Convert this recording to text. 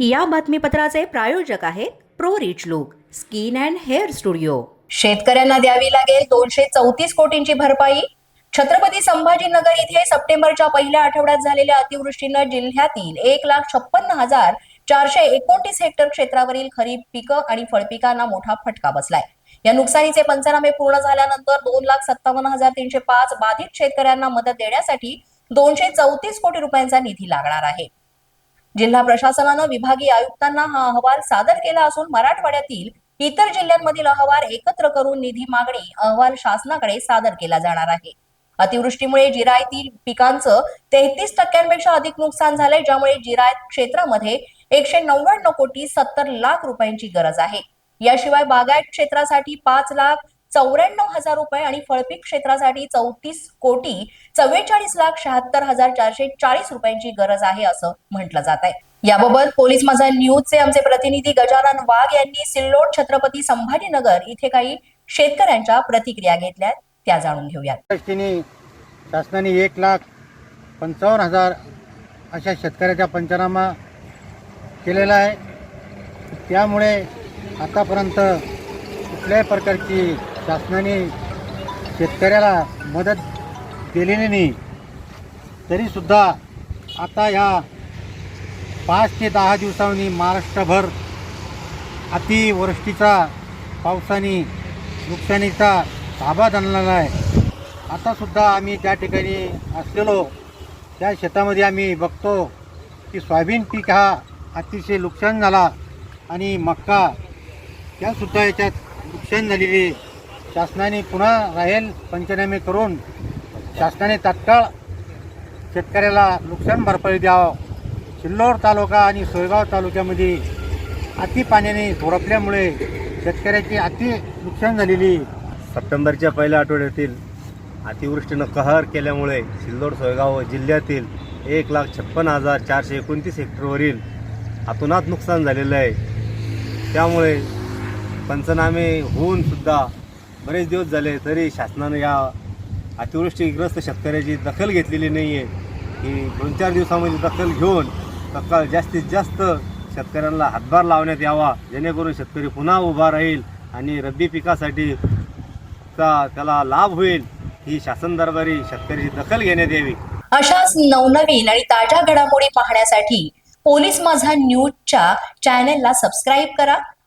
या बातमीपत्राचे प्रायोजक आहेत pro rich look skin and hair studio. शेतकऱ्यांना द्यावी लागेल दोनशे चौतीस कोटींची भरपाई. छत्रपती संभाजीनगर इथे सप्टेंबरच्या पहिल्या आठवड्यात झालेल्या अतिवृष्टीनं जिल्ह्यातील एक लाख छप्पन्न हजार चारशे एकोणतीस हेक्टर क्षेत्रावरील खरीप पिकं आणि फळपिकांना मोठा फटका बसलाय. या नुकसानीचे पंचनामे पूर्ण झाल्यानंतर दोन लाख सत्तावन्न हजार तीनशे पाच बाधित शेतकऱ्यांना मदत देण्यासाठी दोनशे चौतीस कोटी रुपयांचा निधी लागणार आहे. जिल्हा प्रशासनानं विभागीय आयुक्तांना हा अहवाल सादर केला असून मराठवाड्यातील इतर जिल्ह्यांमधील अहवाल एकत्र करून निधी मागणी अहवाल शासनाकडे सादर केला जाणार आहे. अतिवृष्टीमुळे जिरायतील पिकांचं तेहतीस टक्क्यांपेक्षा अधिक नुकसान झालंय ज्यामुळे जिरायत क्षेत्रामध्ये एकशे नव्याण्णव कोटी सत्तर लाख रुपयांची गरज आहे. याशिवाय बागायत क्षेत्रासाठी पाच लाख चौऱ्याण्णव हजार रुपये आणि फळपीक क्षेत्रासाठी चौतीस कोटी चव्वेचाळीस लाख शहात्तर हजार चारशे चाळीस रुपयांची गरज आहे असं म्हटलं जात आहे. याबाबत पोलीस माझा न्यूजचे आमचे प्रतिनिधी गजानन वाघ यांनी सिल्लोड छत्रपती संभाजीनगर इथे काही शेतकऱ्यांच्या प्रतिक्रिया घेतल्या त्या जाणून घेऊयात. शासनाने एक लाख पंचावन्न हजार अशा शेतकऱ्याचा पंचनामा केलेला आहे. त्यामुळे आतापर्यंत कुठल्याही प्रकारची शासनाने शेतकऱ्याला मदत केलेली नाही. तरीसुद्धा आता ह्या पाच ते दहा दिवसांनी महाराष्ट्रभर अतिवृष्टीचा पावसाने नुकसानीचा ताबा आणलेला आहे. आतासुद्धा आम्ही त्या ठिकाणी असलेलो त्या शेतामध्ये आम्ही बघतो की सोयाबीन पीक हा अतिशय नुकसान झाला आणि मक्का त्यासुद्धा याच्यात नुकसान झालेली शासनाने पुन्हा राहील पंचनामे करून शासनाने तात्काळ शेतकऱ्याला नुकसान भरपाई द्यावं. सिल्लोड तालुका आणि सोयगाव तालुक्यामध्ये अति पाण्याने झोडपल्यामुळे शेतकऱ्याची अति नुकसान झालेली. सप्टेंबरच्या पहिल्या आठवड्यातील अतिवृष्टीनं कहर केल्यामुळे सिल्लोड सोयगाव जिल्ह्यातील एक लाख छप्पन हजार चारशे एकोणतीस हेक्टरवरील अतोनात नुकसान झालेलं आहे. त्यामुळे पंचनामे होऊन सुद्धा बरेच दिवस झाले तरी शासनानं या अतिवृष्टीग्रस्त शेतकऱ्याची दखल घेतलेली नाही आहे की दोन चार दिवसामध्ये दखल घेऊन तत्काळ जास्तीत जास्त शेतकऱ्यांना हातभार लावण्यात यावा. जेणेकरून शेतकरी पुन्हा उभा राहील आणि रब्बी पिकासाठी चा त्याला लाभ होईल ही शासन दरबारी शेतकऱ्याची दखल घेण्यात यावी. अशाच नवनवीन आणि ताज्या घडामोडी पाहण्यासाठी पोलीस माझा न्यूजच्या चॅनेलला सबस्क्राईब करा.